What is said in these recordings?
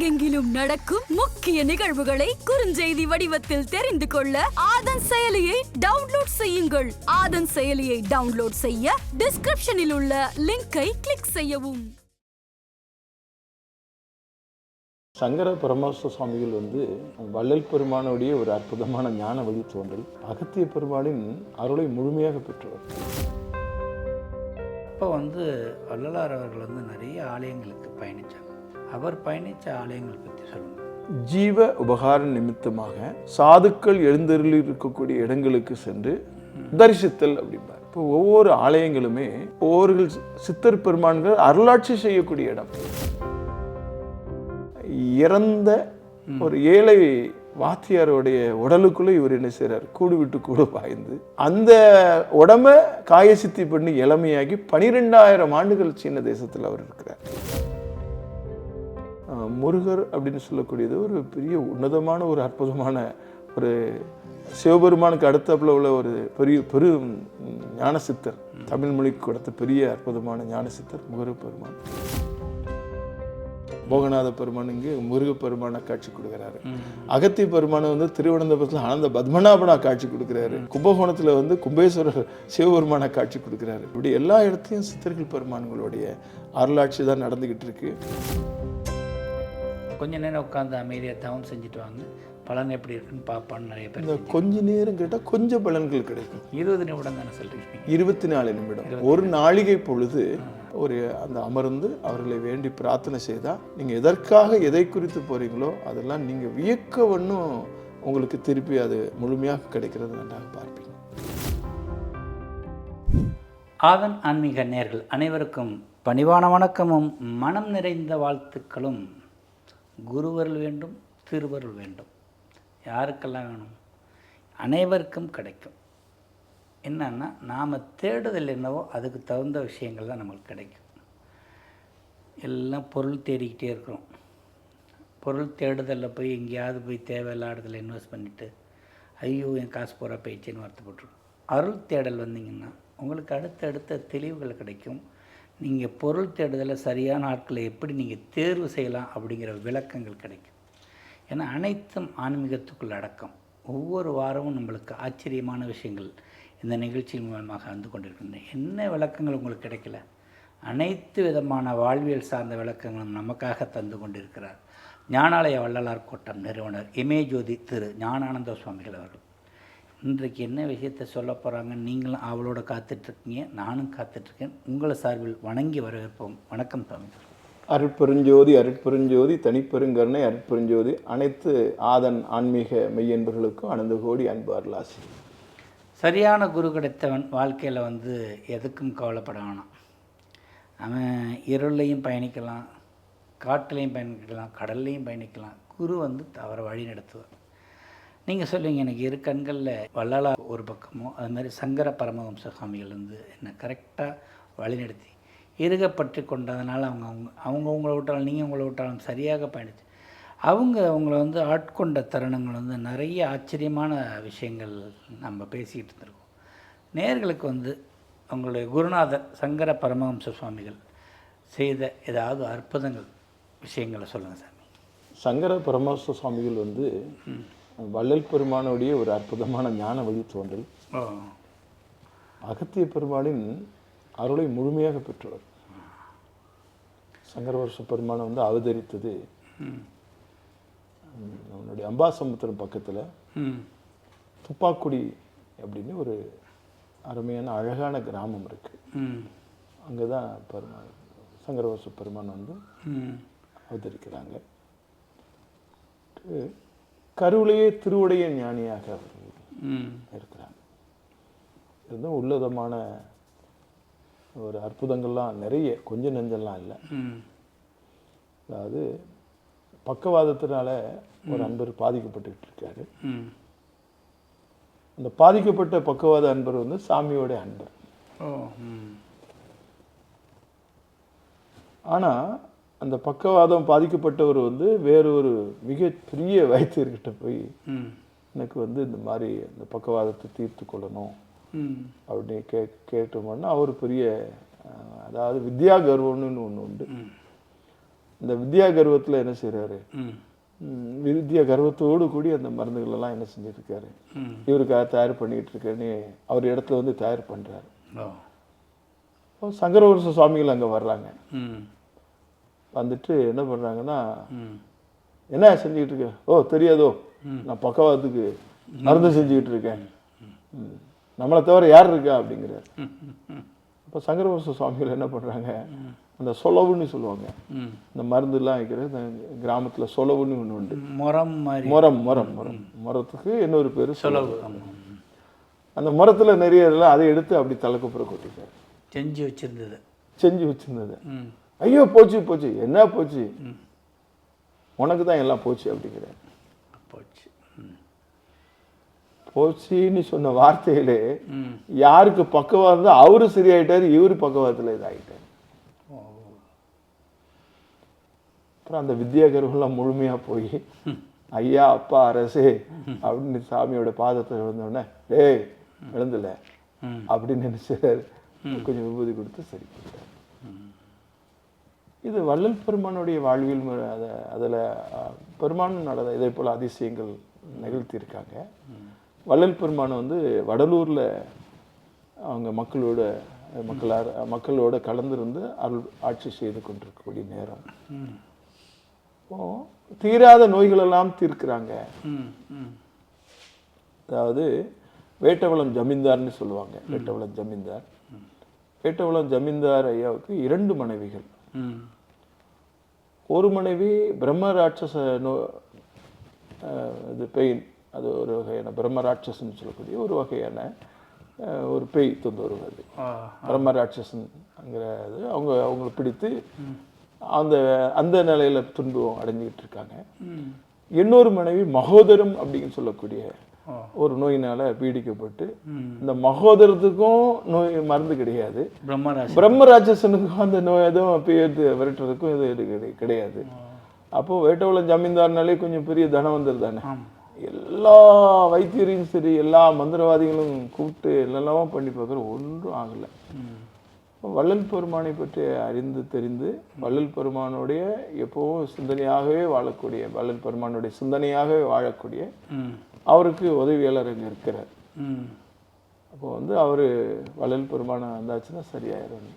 உலகெங்கிலும் நடக்கும் முக்கிய நிகழ்வுகளை குறுஞ்செய்தி வடிவத்தில் தெரிந்து கொள்ள ஆதன் செயலியை டவுன்லோட் செய்யுங்கள். ஆதன் செயலியை டவுன்லோட் செய்ய டிஸ்கிரிப்ஷனில் உள்ள லிங்கை கிளிக் செய்யவும். சங்கர பரமஹம்ச சுவாமிகள் வந்து வள்ளல் பெருமானுடைய ஒரு அற்புதமான ஞான வழித்தோன்றல் அகத்திய பெருமானின் அருளை முழுமையாக பெற்றவர். அப்போ வந்து வள்ளலார் அவர்கள் வந்து நிறைய ஆலயங்களுக்கு பயணித்தாங்க அவர் பயணித்த ஆலயங்கள் பற்றி சொல்லுங்கள். ஜீவ உபகார நிமித்தமாக சாதுக்கள் எழுந்தருளி இருக்கக்கூடிய இடங்களுக்கு சென்று தரிசித்தல் அப்படிம்பார். இப்போ ஒவ்வொரு ஆலயங்களுமே ஒவ்வொரு சித்தர் பெருமான்கள் அருளாட்சி செய்யக்கூடிய இடம். இறந்த ஒரு ஏழை வாத்தியாருடைய உடலுக்குள்ள இவர் என்ன செய்றார்? கூடு விட்டு கூடு பாய்ந்து அந்த உடம்ப காயசித்தி பண்ணி இளமையாகி பனிரெண்டாயிரம் ஆண்டுகள் சீன தேசத்தில் அவர் இருக்கிறார். முருகர் அப்படின்னு சொல்லக்கூடியது ஒரு பெரிய உன்னதமான ஒரு அற்புதமான ஒரு சிவபெருமானுக்கு அடுத்தாப்புல உள்ள ஒரு பெரிய பெரு ஞான சித்தர் தமிழ் மொழிக்கு கொடுத்த பெரிய அற்புதமான ஞான சித்தர் முருகப்பெருமான். போகநாத பெருமான் இங்கே முருகப்பெருமான காட்சி கொடுக்குறாரு. அகத்திய பெருமானை வந்து திருவனந்தபுரத்தில் ஆனந்த பத்மநாபனா காட்சி கொடுக்குறாரு. கும்பகோணத்தில் வந்து கும்பேஸ்வரர் சிவபெருமான காட்சி கொடுக்குறாரு. இப்படி எல்லா இடத்தையும் சித்தர்கள் பெருமான்களுடைய அருளாட்சி தான் நடந்துக்கிட்டு இருக்கு. கொஞ்ச நேரம் உட்காந்து அமைதியாக தவம் செஞ்சுட்டு வாங்க. பலன் எப்படி இருக்குன்னு பார்ப்பான்னு நிறைய பேர் இந்த கொஞ்ச நேரம் கேட்டால் கொஞ்சம் பலன்கள் கிடைக்கும். இருபது நிமிடம் தானே சொல்கிறீங்க இருபத்தி நாலு நிமிடம். ஒரு நாளிகை பொழுது ஒரு அந்த அமர்ந்து அவர்களை வேண்டி பிரார்த்தனை செய்தா நீங்க எதற்காக எதை குறித்து போறீங்களோ அதெல்லாம் நீங்க வியக்க ஒன்றும் உங்களுக்கு திருப்பி அது முழுமையாக கிடைக்கிறது நன்றாக பார்ப்பீங்க. ஆதன் ஆன்மீக நேர்கள் அனைவருக்கும் பணிவான வணக்கமும் மனம் நிறைந்த வாழ்த்துக்களும். குருவருள் வேண்டும் திருவருள் வேண்டும். யாருக்கெல்லாம் வேணும்? அனைவருக்கும் கிடைக்கும். என்னன்னா நாம் தேடுதல் என்னவோ அதுக்கு தகுந்த விஷயங்கள் தான் நம்மளுக்கு கிடைக்கும். எல்லாம் பொருள் தேடிக்கிட்டே இருக்கிறோம். பொருள் தேடுதலில் போய் எங்கேயாவது போய் தேவையில்லாததில் இன்வெஸ்ட் பண்ணிவிட்டு ஐயோ என் காசு பூரா போயிடுச்சுன்னு வருத்தப்பட்டுரும் அருள் தேடல் வந்தீங்கன்னா உங்களுக்கு அடுத்தடுத்த தெளிவுகள் கிடைக்கும். நீங்கள் பொருள் தேடுதலை சரியான ஆட்களை எப்படி நீங்கள் தேர்வு செய்யலாம் அப்படிங்கிற விளக்கங்கள் கிடைக்கும். ஏன்னா அனைத்தும் ஆன்மீகத்துக்குள் அடக்கம். ஒவ்வொரு வாரமும் நம்மளுக்கு ஆச்சரியமான விஷயங்கள் இந்த நிகழ்ச்சியின் மூலமாக வந்து கொண்டிருக்கின்றன. என்ன விளக்கங்கள் உங்களுக்கு கிடைக்கல? அனைத்து விதமான வாழ்வியல் சார்ந்த விளக்கங்களும் நமக்காக தந்து கொண்டிருக்கிறார். ஞானாலய வள்ளலார் கோட்டம் நிறுவனர் இமயஜோதி திரு ஞானானந்த சுவாமிகள் அவர்கள். இன்றைக்கு என்ன விஷயத்தை சொல்ல போகிறாங்க நீங்களும் அவளோட காத்துட்ருக்கீங்க. நானும் காத்துட்ருக்கேன். உங்களை சார்பில் வணங்கி வரவேற்போம். வணக்கம் சுவாமிகள் அருட்பெருஞ்சோதி அருட்பெருஞ்சோதி தனிப்பெருங்கருணை அருட்பெருஞ்சோதி அனைத்து ஆதன் ஆன்மீக மெய்யன்பர்களுக்கும் அனந்த கோடி அன்பு அருளாசி. சரியான குரு கிடைத்தவன் வாழ்க்கையில் வந்து எதுக்கும் கவலைப்பட வேணாம். அவன் இருளையும் பயணிக்கலாம் காட்டுலையும் பயணிக்கலாம் கடல்லையும் பயணிக்கலாம். குரு வந்து அவரை வழி நடத்துவார். நீங்கள் சொல்லுவீங்க எனக்கு இரு கண்களில் வள்ளலா ஒரு பக்கமோ அது மாதிரி சங்கர பரமஹம்ச சுவாமிகள் வந்து என்னை கரெக்டாக வழிநடத்தி இருக பற்றி கொண்டதுனால அவங்க அவங்க அவங்க உங்களை விட்டாலும் நீங்கள் உங்களை விட்டாலும் சரியாக பயணிச்சு அவங்க அவங்கள வந்து ஆட்கொண்ட தருணங்கள் வந்து நிறைய ஆச்சரியமான விஷயங்கள் நம்ம பேசிக்கிட்டு இருந்திருக்கோம். நேர்களுக்கு வந்து அவங்களுடைய குருநாதர் சங்கர பரமஹம்ச சுவாமிகள் செய்த ஏதாவது அற்புதங்கள் விஷயங்களை சொல்லுங்கள் சாமி. சங்கர பரமஹம்ச சுவாமிகள் வந்து வள்ளல் பெருமானுடைய ஒரு அற்புதமான ஞான வழித்தோன்றல் ஓ அகத்திய பெருமானின் அருளை முழுமையாக பெற்றவர். சங்கரவர்ஷ பெருமானை வந்து அவதரித்தது. நம்மளுடைய அம்பாசமுத்திரம் பக்கத்தில் துப்பாக்குடி அப்படின்னு ஒரு அருமையான அழகான கிராமம் இருக்கு. ம். அங்கே தான் பெருமாள் சங்கரவர்ஷ பெருமான் வந்து அவதரிக்கிறாங்க. கருவிலேயே திருவுடைய ஞானியாக அவர்கள் ம். இருக்கிறாங்க இருந்தும் உள்ளதமான ஒரு அற்புதங்கள்லாம் நிறைய கொஞ்சம் நெஞ்செல்லாம் இல்லை. அதாவது பக்கவாதத்தினால ஒரு அன்பர் பாதிக்கப்பட்டுக்கிட்டு இருக்காரு. அந்த பாதிக்கப்பட்ட பக்கவாத அன்பர் வந்து சாமியோட அன்பர். ஓ ம். ஆனா அந்த பக்கவாதம் பாதிக்கப்பட்டவர் வந்து வேற ஒரு மிக பெரிய வைத்தியர்கிட்ட போய் எனக்கு வந்து இந்த மாதிரி இந்த பக்கவாதத்தை தீர்த்து கொள்ளணும் அப்படின்னு கே கேட்டோம்னா அவர் பெரிய அதாவது வித்யா கர்வம்னு ஒன்று உண்டு. இந்த வித்யா கர்வத்தில் என்ன செய்கிறாரு வித்யா கர்வத்தோடு கூடி அந்த மருந்துகள் எல்லாம் என்ன செஞ்சுட்டு இருக்காரு ம். இவருக்காக தயார் பண்ணிட்டு இருக்கேன்னு அவர் இடத்துல வந்து தயார் பண்றாரு. ஓ. சங்கரவரச சுவாமிகள் அங்க வர்றாங்க. வந்துட்டு என்ன பண்றாங்கன்னா ம். என்ன செஞ்சுக்கிட்டு இருக்க? ஓ தெரியாதோ. நான் பக்கவாத்துக்கு மருந்து செஞ்சுக்கிட்டு இருக்கேன். நம்மளை தவிர யார் இருக்கா அப்படிங்கிறார். அப்போ சங்கரவரச சுவாமிகள் என்ன பண்றாங்க அந்த சொலவுன்னு சொல்லுவாங்க. இந்த மருந்துலாம் வைக்கிற இந்த கிராமத்துல சொலவுன்னு ஒன்று உண்டு. மாதிரி. முரம் முரம் முரம். முரத்துக்கு இன்னொரு பேர் செலவு. அந்த முரத்துல நிறைய இதெல்லாம் அதை எடுத்து அப்படி தலைக்குப்புற கொட்டிட்டார். செஞ்சு வச்சிருந்தது. செஞ்சு வச்சிருந்தது. ஐயோ போச்சு போச்சு. என்ன போச்சு? உனக்கு தான் எல்லாம் போச்சு அப்படிங்கிறார் போச்சு. போச்சுன்னு சொன்ன வார்த்தையிலே யாருக்கு பக்கவா இருந்தா அவரு சரியாயிட்டாரு இவரு பக்கவாத்துல இதாகிட்டார் அப்புறம் அந்த வித்யாகர்வெல்லாம் முழுமையா போய் ஐயா அப்பா அரசே அப்படின்னு சாமியோட பாதத்தை விழுந்தோடனே டேய் விழுந்துல அப்படின்னு நினைச்சாரு. கொஞ்சம் விபூதி கொடுத்து சரி இது வள்ளல் பெருமானுடைய வாழ்வியல் அதை அதில் பெருமான் நடந்த இதே போல் அதிசயங்கள் நிகழ்த்தியிருக்காங்க. வள்ளல் பெருமான் வந்து வடலூரில் அவங்க மக்களோட மக்களார் மக்களோட கலந்திருந்து அருள் ஆட்சி செய்து கொண்டிருக்கக்கூடிய நேரம். இப்போ தீராத நோய்களெல்லாம் தீர்க்கிறாங்க. அதாவது வேட்டவளம் ஜமீன்தார்னு சொல்லுவாங்க. வேட்டவளம் ஜமீன்தார். வேட்டவளம் ஜமீன்தார் ஐயாவுக்கு இரண்டு மனைவிகள். ஒரு மனைவி பிரம்ம ராட்சச நோ இது பெயின் அது ஒரு வகையான பிரம்ம ராட்சசன் சொல்லக்கூடிய ஒரு வகையான ஒரு பேய் தொந்தரவு அது பிரம்ம ராட்சசன்ங்கிற இது. அவங்க அவங்களை பிடித்து அந்த அந்த நிலையில துன்பம் அடைஞ்சிக்கிட்டு இருக்காங்க. இன்னொரு மனைவி மகோதரம் அப்படின்னு சொல்லக்கூடிய ஒரு நோயினால பீடிக்கப்பட்டு இந்த மகோதரத்துக்கும் நோய் மருந்து கிடையாது. பிரம்மராசி பிரம்ம ராட்சசனுக்கும் அந்த நோய் எதுவும் பேர்த்து விரட்டுறதுக்கும் இது இது கிடை- கிடையாது. அப்போ வேட்டவளம் ஜமீன்தார்னாலே கொஞ்சம் பெரிய தனவந்தர் தானே. எல்லா வைத்தியரையும் சரி எல்லா மந்திரவாதிகளும் கூப்பிட்டு என்னெல்லாமோ பண்ணி பார்க்குற ஒன்றும் ஆகலை. வள்ளல் பெருமானை பற்றி அறிந்து தெரிந்து வள்ளல் பெருமானுடைய எப்பவும் சிந்தனையாகவே வாழக்கூடிய வள்ளல் பெருமானுடைய சிந்தனையாகவே வாழக்கூடிய அவருக்கு உதவியாளர் அங்கே இருக்கிறார். அப்போ வந்து அவர் வள்ளல் பெருமானை வந்தாச்சுன்னா சரியாயிரும்.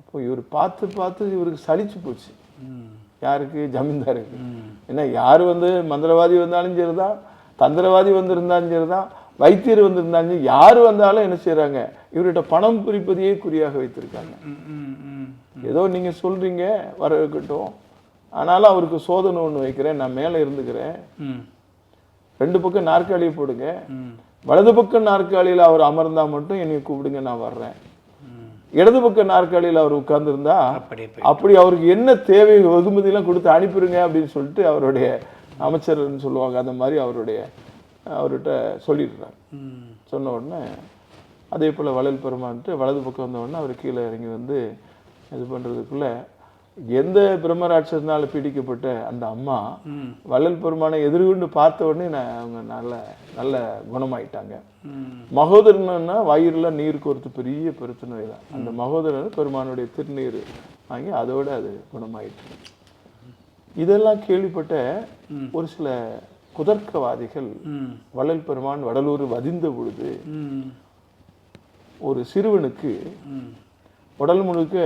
அப்போ இவர் பார்த்து பார்த்து இவருக்கு சலிச்சு போச்சு. யாருக்கு? ஜமீன்தாருக்கு. ஏன்னா யார் வந்து மந்திரவாதி வந்தாலும் சரிதான் தந்திரவாதி வந்திருந்தாலும் சரிதான் வைத்தியர் வந்திருந்தாலும் யார் வந்தாலும் என்ன செய்றாங்க? இவர்கிட்ட பணம் பிரிப்பதையே குறியாக வைத்திருக்காங்க. ஏதோ நீங்க சொல்றீங்க வர இருக்கட்டும் ஆனாலும் அவருக்கு சோதனை ஒன்று வைக்கிறேன் நான் மேலே இருந்துக்கிறேன். ரெண்டு பக்கம் நாற்காலியை போடுங்க. வலது பக்கம் நாற்காலியில் அவர் அமர்ந்தா மட்டும் என்னை கூப்பிடுங்க நான் வர்றேன். இடது பக்க நாற்காலியில் அவர் உட்கார்ந்திருந்தா அப்படி அவருக்கு என்ன தேவை வெகுமதியெல்லாம் கொடுத்து அனுப்பிடுங்க அப்படின்னு சொல்லிட்டு அவருடைய அமைச்சர்னு சொல்லுவாங்க. அந்த மாதிரி அவருடைய அவர்கிட்ட சொல்லிடுறாங்க ம். சொன்ன உடனே அதே போல் வள்ளல் பெருமான்ட்டு வலது பக்கம் வந்த உடனே அவர் கீழே இறங்கி வந்து இது பண்ணுறதுக்குள்ள எந்த பிரம்மராட்சசனால பீடிக்கப்பட்ட அந்த அம்மா வள்ளல் பெருமானை எதிர்கொண்டு பார்த்த உடனே நான் அவங்க நல்ல நல்ல குணமாயிட்டாங்க. மகோதரன்னா வயிறுல நீர் கோர்த்து பெரிய பெருத்த நோய் தான் அந்த மகோதரன் பெருமானுடைய திருநீர் வாங்கி அதோட அது குணமாயிட்டு. இதெல்லாம் கேள்விப்பட்ட ஒரு சில குதர்க்கவாதிகள் வள்ளல் பெருமான் வடலூர் வதிந்த பொழுது ஒரு சிறுவனுக்கு உடல் முழுக்க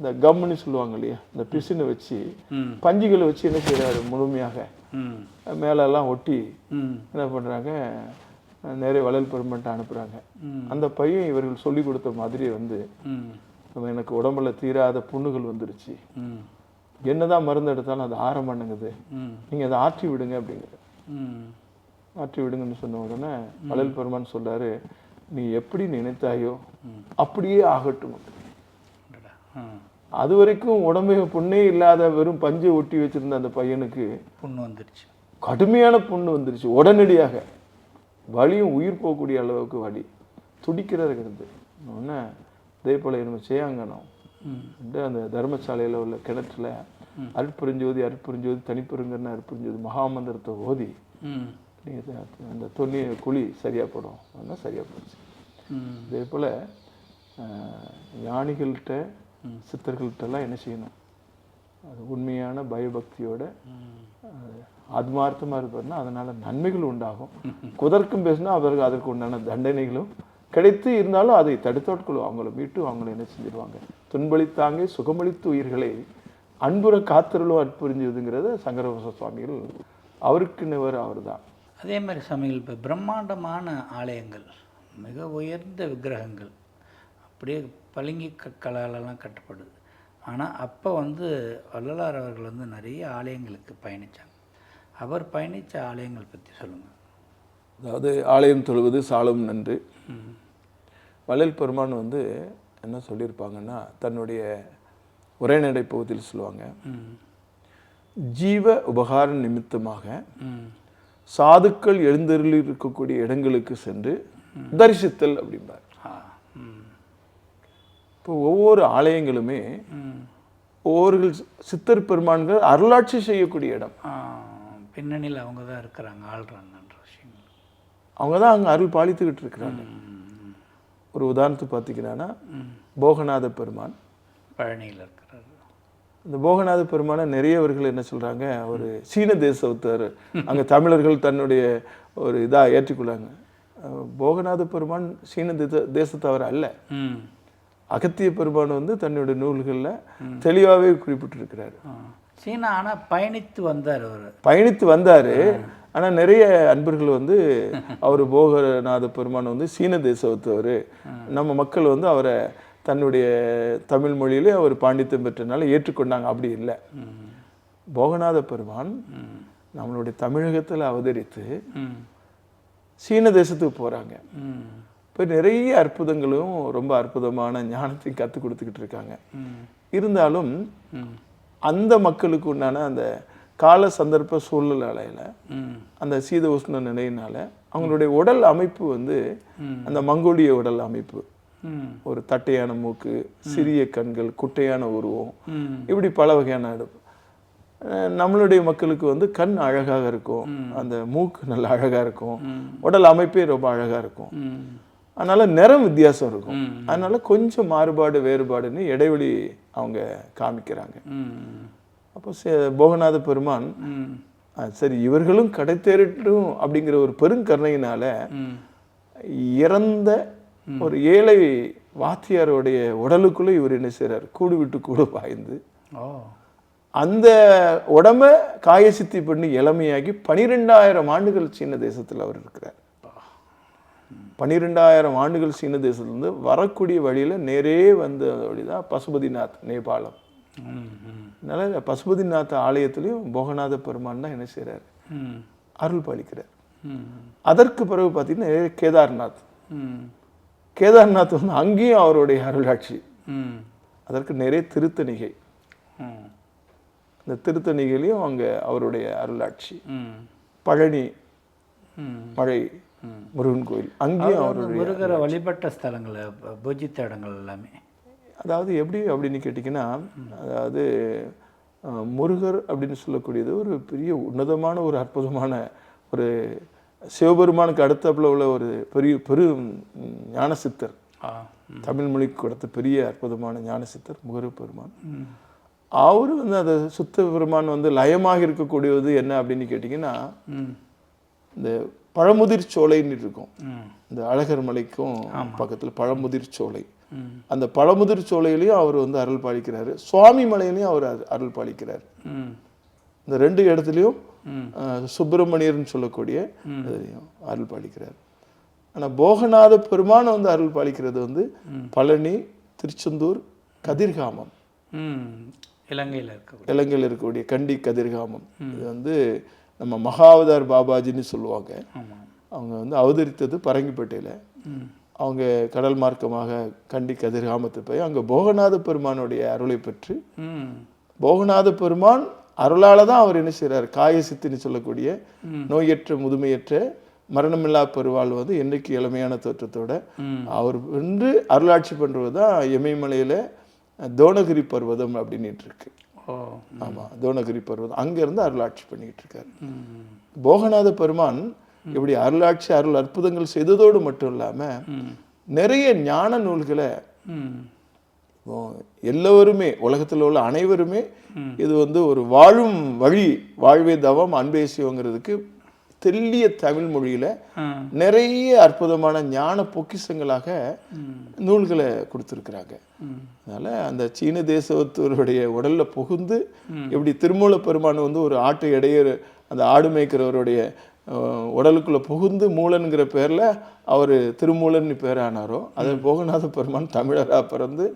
இந்த கம்முன்னு சொல்லுவாங்க இல்லையா? இந்த பிசினை வச்சு பஞ்சுகளை வச்சு என்ன செய்றாரு முழுமையாக? மேலெல்லாம் ஒட்டி என்ன பண்றாங்க? நிறைய வள்ளல் பெருமான்ட்ட அனுப்புறாங்க. ம். அந்த பையன் இவர்கள் சொல்லி கொடுத்த மாதிரி வந்து ம். "நம்ம எனக்கு உடம்புல தீராத புண்ணுகள் வந்துருச்சு. என்னதான் மருந்து எடுத்தாலும் அது ஆற மாட்டேங்குது. ம். நீங்க அதை ஆற்றி விடுங்க அப்படிங்கிற ம். ஆற்றி விடுங்கன்னு சொன்ன உடனே வள்ளல் பெருமான் சொல்றாரு. நீ எப்படி நினைத்தாயோ அப்படியே ஆகட்டும் அடடா. அது வரைக்கும் உடம்பு புண்ணே இல்லாத வெறும் பஞ்சை ஒட்டி வச்சிருந்த அந்த பையனுக்கு புண்ணு வந்துருச்சு. கடுமையான புண்ணு வந்துருச்சு. உடனடியாக வலியும் உயிர் போகக்கூடிய அளவுக்கு வலி. துடிக்கிற இருக்கிறது உடனே இதே போல நம்ம செய்யாங்கணும் அந்த தர்மசாலையில உள்ள கிணற்றுல அருட்பெருஞ்சோதி அருட்பெருஞ்சோதி தனிப்பெருங்கன்னு அருட்பெருஞ்சோதி மகாமந்திரத்தை ஓதி அந்த தொண்ணி குழி சரியா போடும். அதெல்லாம் சரியா போச்சு. இதே போல ஞானிகள்கிட்ட சித்தர்கள்ட்ட எல்லாம் என்ன செய்யணும்? அது உண்மையான பயபக்தியோட அஹ், ஆத்மார்த்தமா இருப்பார்னா அதனால நன்மைகள் உண்டாகும். குதர்க்கம் பேசினா அவருக்கு அதற்கு உண்டான தண்டனைகளும் கிடைத்து இருந்தாலும் அதை தடுத்தோட்களும் அவங்கள மீட்டு அவங்கள என்ன செஞ்சிருவாங்க? துன்பளித்தாங்க சுகமளித்து உயிர்களை. அன்புற காத்திரலும் அற்புரிஞ்சுதுங்கிறத சங்கரவச சுவாமிகள் அவருக்கு நிவர் அவர் தான் அதே மாதிரி சமையல் இப்போ பிரம்மாண்டமான ஆலயங்கள் மிக உயர்ந்த விக்கிரகங்கள் அப்படியே பளிங்கு கற்களாலெல்லாம் கட்டப்படுது. ஆனால் அப்போ வந்து வள்ளலார் அவர்கள் வந்து நிறைய ஆலயங்களுக்கு பயணித்தாங்க அவர் பயணித்த ஆலயங்கள் பற்றி சொல்லுங்கள் அதாவது ஆலயம் தொழுவது சாலும் நன்று. வள்ளல் பெருமான் வந்து என்ன சொல்லியிருப்பாங்கன்னா தன்னுடைய உரைநடை பகுதியில் சொல்லுவாங்க ஜீவ உபகார நிமித்தமாக சாதுக்கள் எழுந்தருளி இருக்கக்கூடிய இடங்களுக்கு சென்று தரிசித்தல் அப்படிம்பார். இப்போ ஒவ்வொரு ஆலயங்களுமே ஒவ்வொரு சித்தர் பெருமான்கள் அருளாட்சி செய்யக்கூடிய இடம். பின்னணியில் அவங்க தான் இருக்கிறாங்க ஆள்றாங்கன்ற விஷயங்கள். அவங்க தான் அங்கே அருள் பாலித்துக்கிட்டு இருக்கிறாங்க. ஒரு உதாரணத்துக்கு பார்த்தீங்கன்னா போகநாத பெருமான். பழனியில் இருக்கிறாரு. இந்த போகநாத பெருமான நிறையவர்கள் என்ன சொல்றாங்க ஒரு சீன தேசத்தவர் அங்க தமிழர்கள் தன்னுடைய ஒரு இதா ஏற்றுக்கொள்ளாங்க போகநாத பெருமான் சீன தேச தேசத்தவர் அல்ல. ம். அகத்திய பெருமான் வந்து தன்னுடைய நூல்கள்ல தெளிவாகவே குறிப்பிட்டிருக்கிறாரு. சீனா ஆனால் பயணித்து வந்தார் அவர். பயணித்து வந்தாரு. ஆனா நிறைய அன்பர்கள் வந்து அவர் போகநாத பெருமான் வந்து சீன தேசத்தவர். நம்ம மக்கள் வந்து அவரை தன்னுடைய தமிழ் மொழியிலே அவர் பாண்டித்யம் பெற்றனால ஏற்றுக்கொண்டாங்க. அப்படி இல்லை. போகநாத பெருமான் நம்மளுடைய தமிழகத்துல அவதரித்து சீன தேசத்துக்கு போறாங்க. ம். இப்போ நிறைய அற்புதங்களும் ரொம்ப அற்புதமான ஞானத்தையும் கற்றுக் கொடுத்துக்கிட்டு இருக்காங்க. இருந்தாலும் அந்த மக்களுக்கு உண்டான அந்த கால சந்தர்ப்ப சூழ்நிலையில ம். அந்த சீத உஷ்ண நிலையினால அவங்களுடைய உடல் அமைப்பு வந்து அந்த மங்கோலிய உடல் அமைப்பு. ஒரு தட்டையான மூக்கு சிறிய கண்கள் குட்டையான உருவம் இப்படி பல வகையான. அஹ் நம்மளுடைய மக்களுக்கு வந்து கண் அழகாக இருக்கும். அந்த மூக்கு நல்ல அழகா இருக்கும். உடல் அமைப்பே ரொம்ப அழகா இருக்கும். அதனால நிறம் வித்தியாசம் இருக்கும். அதனால கொஞ்சம் மாறுபாடு வேறுபாடுன்னு இடைவெளி அவங்க காமிக்கிறாங்க. அப்போ போகநாத பெருமான் சரி இவர்களும் கடை தேறட்டும் அப்படிங்கிற ஒரு பெருங்கருணையினால இறந்த ஒரு ஏழை வாத்தியாருடைய உடலுக்குள்ள இவர் என்ன செய்றார்? கூடு விட்டு கூடு பாய்ந்து அந்த உடம்ப காயசித்தி பண்ணி இளமையாகி பனிரெண்டாயிரம் ஆண்டுகள் சீன தேசத்துல அவர் இருக்கிறார். பன்னிரெண்டாயிரம் ஆண்டுகள் சீன தேசத்துலேருந்து வரக்கூடிய வழியில் நேரே வந்த வழிதான் பசுபதிநாத் நேபாளம். அதனால் பசுபதிநாத் ஆலயத்துலேயும் போகநாத பெருமான் தான் என்ன செய்கிறார் அருள் பாலிக்கிறார். அதற்கு பிறகு பார்த்தீங்கன்னா கேதார்நாத். ம் கேதார்நாத் வந்து அங்கேயும் அவருடைய அருளாட்சி. ம் அதற்கு நிறைய திருத்தணிகை. இந்த திருத்தணிகையிலையும் அங்கே அவருடைய அருளாட்சி. ம் பழனி மழை முருகன் கோயில். அங்கேயும் அவருடைய முருகரை வழிபட்ட ஸ்தலங்கள் பூஜித்த இடங்கள் எல்லாமே. அதாவது எப்படி அப்படின்னு கேட்டிங்கன்னா அதாவது முருகர் அப்படின்னு சொல்லக்கூடியது ஒரு பெரிய உன்னதமான ஒரு அற்புதமான ஒரு சிவபெருமானுக்கு அடுத்தப்புல உள்ள ஒரு பெரிய பெரு ம், ஞானசித்தர். தமிழ் மொழிக்கு கொடுத்த பெரிய அற்புதமான ஞானசித்தர் முருகர் பெருமான் அவர் வந்து அந்த சுத்த பெருமான் வந்து லயமாக இருக்கக்கூடியது என்ன அப்படின்னு கேட்டிங்கன்னா இந்த பழமுதிர் சோலைன்னு இருக்கும். இந்த அழகர் மலைக்கும் பக்கத்துல பழமுதிர் சோலை. அந்த பழமுதிர் சோலையிலையும் அவர் வந்து அருள் பாலிக்கிறாரு. சுவாமி மலையிலையும் அவர் அரு- அருள் பாலிக்கிறார். இந்த ரெண்டு இடத்துலையும் சுப்பிரமணியர்னு சொல்லக்கூடிய இதுலையும் அருள் பாலிக்கிறார். ஆனா போகநாத பெருமான் வந்து அருள் பாலிக்கிறது வந்து பழனி திருச்செந்தூர் கதிர்காமம். இலங்கையில் இருக்கக்கூடிய. இலங்கையில் இருக்கக்கூடிய கண்டி கதிர்காமம். இது வந்து நம்ம மகாவதார் பாபாஜின்னு சொல்லுவாங்க. அவங்க வந்து அவதரித்தது பரங்கிப்பேட்டையில். அவங்க கடல் மார்க்கமாக கண்டி கதிர்காமத்து போய் அங்கே போகநாத பெருமானுடைய அருளை பெற்று போகநாத பெருமான் அருளால தான் அவர் என்ன செய்றார்? காய சித்தின்னு சொல்லக்கூடிய நோயற்ற முதுமையற்ற மரணமில்லா பெருவாள் வந்து என்றைக்கு இளமையான தோற்றத்தோட. அவர் வந்து அருளாட்சி பண்றது தான் இமயமலையில தோணகிரி பர்வதம் அப்படின்னுட்டு இருக்கு. ஓ ஆமா தோணகிரி பர்வதம். அங்க இருந்து அருளாட்சி பண்ணிக்கிட்டு இருக்காரு. போகநாத பெருமான் இப்படி அருளாட்சி அருள் அற்புதங்கள் செய்ததோடு மட்டும் இல்லாம ம். நிறைய ஞான நூல்களை எல்லோருமே உலகத்தில் உள்ள அனைவருமே இது வந்து ஒரு வாழும் வழி வாழ்வே தவம் அன்பே சிவங்கிறதுக்கு தெல்லிய தமிழ் மொழியில. நிறைய அற்புதமான ஞான பொக்கிஷங்களாக நூல்களை கொடுத்துருக்குறாங்க. அதனால அந்த சீன தேசத்தவருடைய உடல்ல புகுந்து எப்படி திருமூல பெருமான் வந்து ஒரு ஆட்டு இடையர் அந்த ஆடு மேய்க்கிறவருடைய உடலுக்குள்ள புகுந்து மூலன்கிற பேர்ல அவர் திருமூலன் பேர் ஆனாரோ அதை போகநாத பெருமான் தமிழரா பிறந்து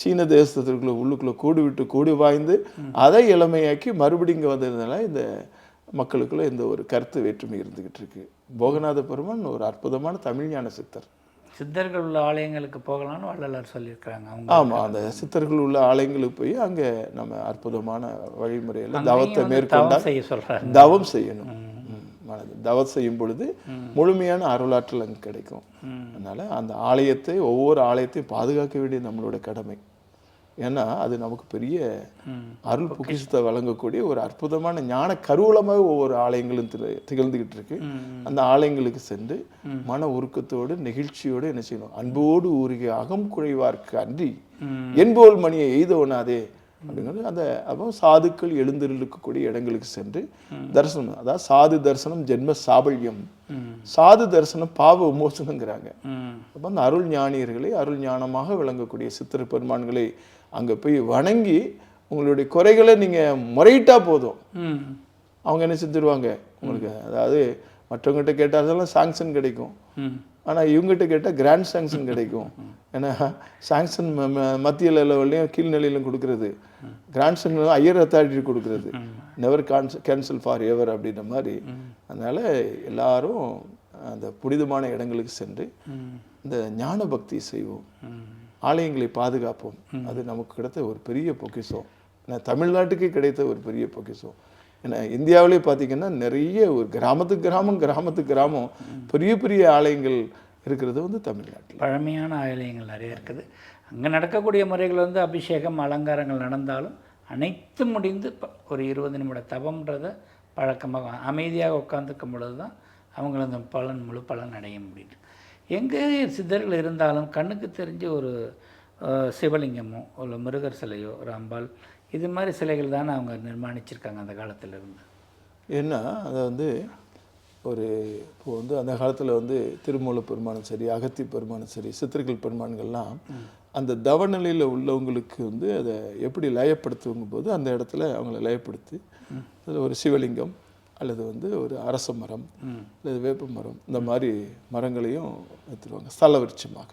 சீன தேசத்திற்குள்ள உள்ளுக்குள்ள கூடு விட்டு கூடி வாய்ந்து அதை இளமையாக்கி மறுபடியும் இங்க வந்ததுனால இந்த மக்களுக்குள்ள இந்த ஒரு கருத்து வேற்றுமை இருந்துகிட்டு இருக்கு. போகநாத பெருமான் ஒரு அற்புதமான தமிழ் ஞான சித்தர். சித்தர்கள் உள்ள ஆலயங்களுக்கு போகலாம்னு வள்ளலார் சொல்லியிருக்கிறாங்க அவங்க. ஆமா அந்த சித்தர்கள் உள்ள ஆலயங்களுக்கு போய் அங்க நம்ம அற்புதமான வழிமுறையில தவத்தை மேற்கொண்டா செய்ய சொல்றாரு தவம் செய்யணும். மனது தவம் செய்யும் பொழுது முழுமையான அருளாற்றல் அங்கே கிடைக்கும். அதனால அந்த ஆலயத்தை ஒவ்வொரு ஆலயத்தையும் பாதுகாக்க வேண்டிய நம்மளோட கடமை. ஏன்னா அது நமக்கு பெரிய அருள் பொக்கிஷத்தை வழங்கக்கூடிய ஒரு அற்புதமான ஞான கருவூலமாக ஒவ்வொரு ஆலயங்களும் திக- திகழ்ந்துகிட்டு இருக்கு. அந்த ஆலயங்களுக்கு சென்று மன உருக்கத்தோடு நெகிழ்ச்சியோடு என்ன செய்யணும்? அன்போடு ஊருகே அகம் குழைவார்க்கு அன்றி என்போல் மணியை எய்தவனாதே அப்படிங்கிறது அந்த அப்போ சாதுக்கள் எழுந்திருக்கக்கூடிய இடங்களுக்கு சென்று தரிசனம். அதாவது சாது தரிசனம் ஜென்ம சாபல்யம். சாது தரிசனம் பாவ விமோசனங்கிறாங்க. அப்போ அந்த அருள் ஞானியர்களை அருள் ஞானமாக விளங்கக்கூடிய சித்திர பெருமான்களை அங்கே போய் வணங்கி உங்களுடைய குறைகளை நீங்கள் முறையிட்டா போதும். அவங்க என்ன செஞ்சிருவாங்க? உங்களுக்கு அதாவது மற்றவங்ககிட்ட கேட்டாலும் சாங்ஷன் கிடைக்கும். ஆனால் இவங்ககிட்ட கேட்டால் கிராண்ட் சாங்ஷன் கிடைக்கும். ஏன்னா சாங்ஷன் மத்திய லெவல்லையும் கீழ்நிலையிலும் கொடுக்கறது. கிராண்ட் சாங்ஷன் ஐயர் அத்தாரிட்டி கொடுக்கறது. நெவர் கேன்சல் ஃபார் எவர் அப்படின்ற மாதிரி. அதனால எல்லாரும் அந்த புனிதமான இடங்களுக்கு சென்று இந்த ஞான பக்தி செய்வோம் ஆலயங்களை பாதுகாப்போம். அது நமக்கு கிடைத்த ஒரு பெரிய பொக்கிஷம். ஏன்னா தமிழ்நாட்டுக்கு கிடைத்த ஒரு பெரிய பொக்கிஷம். ஏன்னா இந்தியாவிலே பார்த்தீங்கன்னா நிறைய ஒரு கிராமத்துக்கு கிராமம் கிராமத்துக்கு கிராமம் பெரிய பெரிய ஆலயங்கள் இருக்கிறது வந்து தமிழ்நாட்டில். பழமையான ஆலயங்கள் நிறைய இருக்குது. அங்கே நடக்கக்கூடிய முறைகள் வந்து அபிஷேகம் அலங்காரங்கள் நடந்தாலும் அனைத்து முடிந்து ஒரு இருபது நிமிட தவம்ன்றத பழக்கமாக அமைதியாக உட்காந்துக்கும் பொழுது தான் அவங்கள அந்த பலன் முழு பலன் அடைய முடியும். எங்கே சித்தர்கள் இருந்தாலும் கண்ணுக்கு தெரிஞ்ச ஒரு சிவலிங்கமோ ஒரு முருகர் சிலையோ ஒரு அம்பாள் இது மாதிரி சிலைகள் தானே அவங்க நிர்மாணிச்சிருக்காங்க அந்த காலத்துல இருந்து. ஏன்னா அதை வந்து ஒரு இப்போ வந்து அந்த காலத்தில் வந்து திருமூல பெருமானும் சரி அகத்தி பெருமானும் சரி சித்திரங்கள் பெருமான்கள்லாம் அந்த தவநிலையில் உள்ளவங்களுக்கு வந்து அதை எப்படி லயப்படுத்துங்கும் போது அந்த இடத்துல அவங்கள லயப்படுத்தி அதில் ஒரு சிவலிங்கம் அல்லது வந்து ஒரு அரச மரம் அல்லது வேப்ப மரம் இந்த மாதிரி மரங்களையும் எடுத்துருவாங்க ஸ்தல விருட்சமாக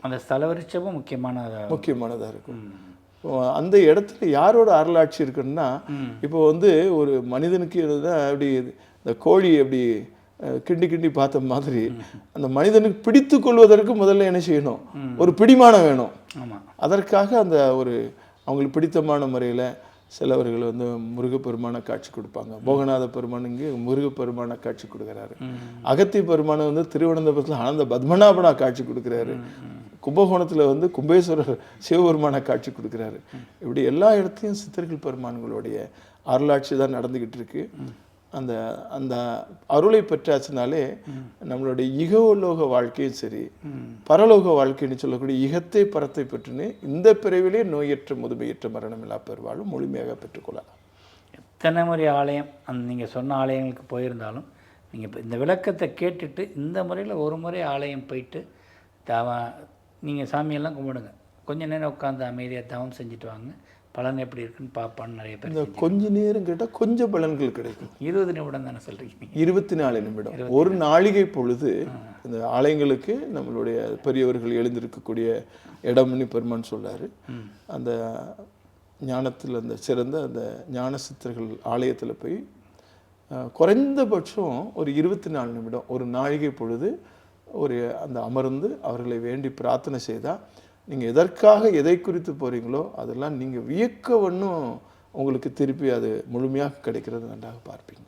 அந்த ஸ்தல விருட்சமும் முக்கியமான முக்கியமானதாக இருக்கும். அந்த இடத்துல யாரோட அருளாட்சி இருக்குன்னா இப்போ வந்து ஒரு மனிதனுக்கு அப்படி இந்த கோழி அப்படி கிண்டி கிண்டி பார்த்த மாதிரி அந்த மனிதனுக்கு பிடித்து கொள்வதற்கு முதல்ல என்ன செய்யணும்? ஒரு பிடிமானம் வேணும். ஆமாம் அதற்காக அந்த ஒரு அவங்களுக்கு பிடித்தமான முறையில் சிலவர்கள் வந்து முருகப்பெருமான காட்சி கொடுப்பாங்க. போகநாத பெருமான் இங்கே முருகப்பெருமான காட்சி கொடுக்குறாரு. அகத்திய பெருமானை வந்து திருவனந்தபுரத்தில் ஆனந்த பத்மநாபனா காட்சி கொடுக்குறாரு. கும்பகோணத்தில் வந்து கும்பேஸ்வரர் சிவபெருமான காட்சி கொடுக்குறாரு. இப்படி எல்லா இடத்தையும் சித்தர்கள் பெருமான்களுடைய அருளாட்சி தான் நடந்துக்கிட்டு இருக்கு. அந்த அந்த அருளை பெற்றாச்சுனாலே நம்மளுடைய இகலோக வாழ்க்கையும் சரி பரலோக வாழ்க்கைன்னு சொல்லக்கூடிய இகத்தை பரத்தை பெற்றுன்னு இந்த பிறவிலே நோயற்ற முதுமையற்ற மரணம் இல்லா பெருவாழும் முழுமையாக பெற்றுக்கொள்ளலாம். எத்தனை முறை ஆலயம் அந்த நீங்கள் சொன்ன ஆலயங்களுக்கு போயிருந்தாலும் நீங்கள் இப்போ இந்த விளக்கத்தை கேட்டுட்டு இந்த முறையில் ஒரு முறை ஆலயம் போயிட்டு தவ நீங்கள் சாமியெல்லாம் கும்பிடுங்க. கொஞ்ச நேரம் உட்காந்து அமைதியாக தவம் செஞ்சுட்டு வாங்க. பலன் எப்படி இருக்குன்னு பார்ப்பான்னு நிறைய பேர் இந்த கொஞ்ச நேரம் கேட்டால் கொஞ்சம் பலன்கள் கிடைக்கும். இருபது நிமிடம் தானே சொல்கிறீங்க இருபத்தி நாலு நிமிடம். ஒரு நாளிகை பொழுது இந்த ஆலயங்களுக்கு நம்மளுடைய பெரியவர்கள் எழுந்திருக்கக்கூடிய இடம்னு பெருமான் சொல்றாரு. அந்த ஞானத்தில் அந்த சிறந்த அந்த ஞான சித்தர்கள் ஆலயத்தில் போய் குறைந்தபட்சம் ஒரு இருபத்தி நாலு நிமிடம் ஒரு நாழிகை பொழுது ஒரு அந்த அமர்ந்து அவர்களை வேண்டி பிரார்த்தனை செய்தால் நீங்கள் எதற்காக எதை குறித்து போகிறீங்களோ அதெல்லாம் நீங்கள் வியக்க ஒன்றும் உங்களுக்கு திருப்பி அது முழுமையாக கிடைக்கிறது நன்றாக பார்ப்பீங்க.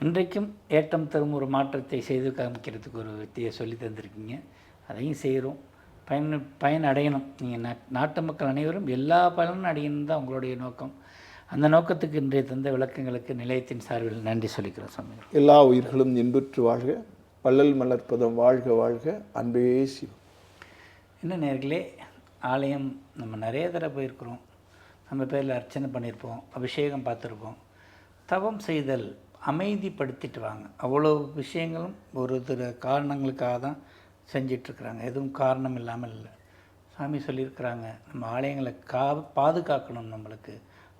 இன்றைக்கும் ஏற்றம் தரும் ஒரு மாற்றத்தை செய்து காமிக்கிறதுக்கு ஒரு வித்தியை சொல்லி தந்திருக்கீங்க. அதையும் செய்கிறோம் பயன் பயன் அடையணும். நீங்கள் நாட்டு மக்கள் அனைவரும் எல்லா பலனும் அடையணும் தான் உங்களுடைய நோக்கம். அந்த நோக்கத்துக்கு இன்றைய தந்த விளக்கங்களுக்கு நிலையத்தின் சார்பில் நன்றி சொல்லிக்கிறோம் சாமி எல்லா உயிர்களும் இன்புற்று வாழ்க. வள்ளல் மலர்ப்பதம் வாழ்க வாழ்க. அன்பே சிவம் என்ன நேர்களே ஆலயம் நம்ம நிறைய தடவை போயிருக்கிறோம். நம்ம பேரில் அர்ச்சனை பண்ணியிருப்போம் அபிஷேகம் பார்த்துருப்போம் தவம் செய்தல் அமைதிப்படுத்திட்டு வாங்க. அவ்வளோ விஷயங்களும் ஒரு சில காரணங்களுக்காக தான் செஞ்சிட்ருக்குறாங்க. எதுவும் காரணம் இல்லாமல் இல்லை. சாமி சொல்லியிருக்கிறாங்க நம்ம ஆலயங்களை கா பாதுகாக்கணும் நம்மளுக்கு.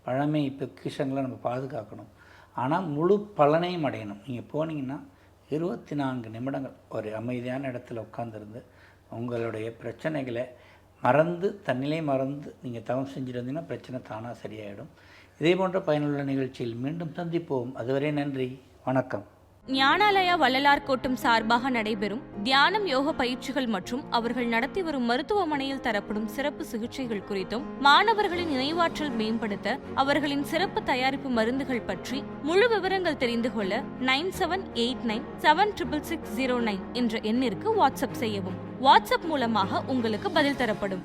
பழமை பொக்கிஷங்களை நம்ம பாதுகாக்கணும். ஆனால் முழு பலனையும் அடையணும். நீங்கள் போனீங்கன்னா இருபத்தி நான்கு நிமிடங்கள் ஒரு அமைதியான இடத்துல உட்காந்துருந்து உங்களுடைய பிரச்சனைகளை மறந்து தன்னிலை மறந்து நீங்கள் தவம் செஞ்சுட்டு வந்தீங்கன்னா பிரச்சனை தானாக சரியாயிடும். இதே போன்ற பயனுள்ள நிகழ்ச்சியில் மீண்டும் சந்திப்போம். அதுவரை நன்றி. வணக்கம். ஞானாலயா வள்ளலார் கோட்டம் சார்பாக நடைபெறும் தியானம் யோக பயிற்சிகள் மற்றும் அவர்கள் நடத்தி வரும் மருத்துவமனையில் தரப்படும் சிறப்பு சிகிச்சைகள் குறித்தும் மாணவர்களின் நினைவாற்றல் மேம்படுத்த அவர்களின் சிறப்பு தயாரிப்பு மருந்துகள் பற்றி முழு விவரங்கள் தெரிந்து கொள்ள nine seven eight nine seven triple six zero nine என்ற எண்ணிற்கு வாட்ஸ்அப் செய்யவும். வாட்ஸ்அப் மூலமாக உங்களுக்கு பதில் தரப்படும்.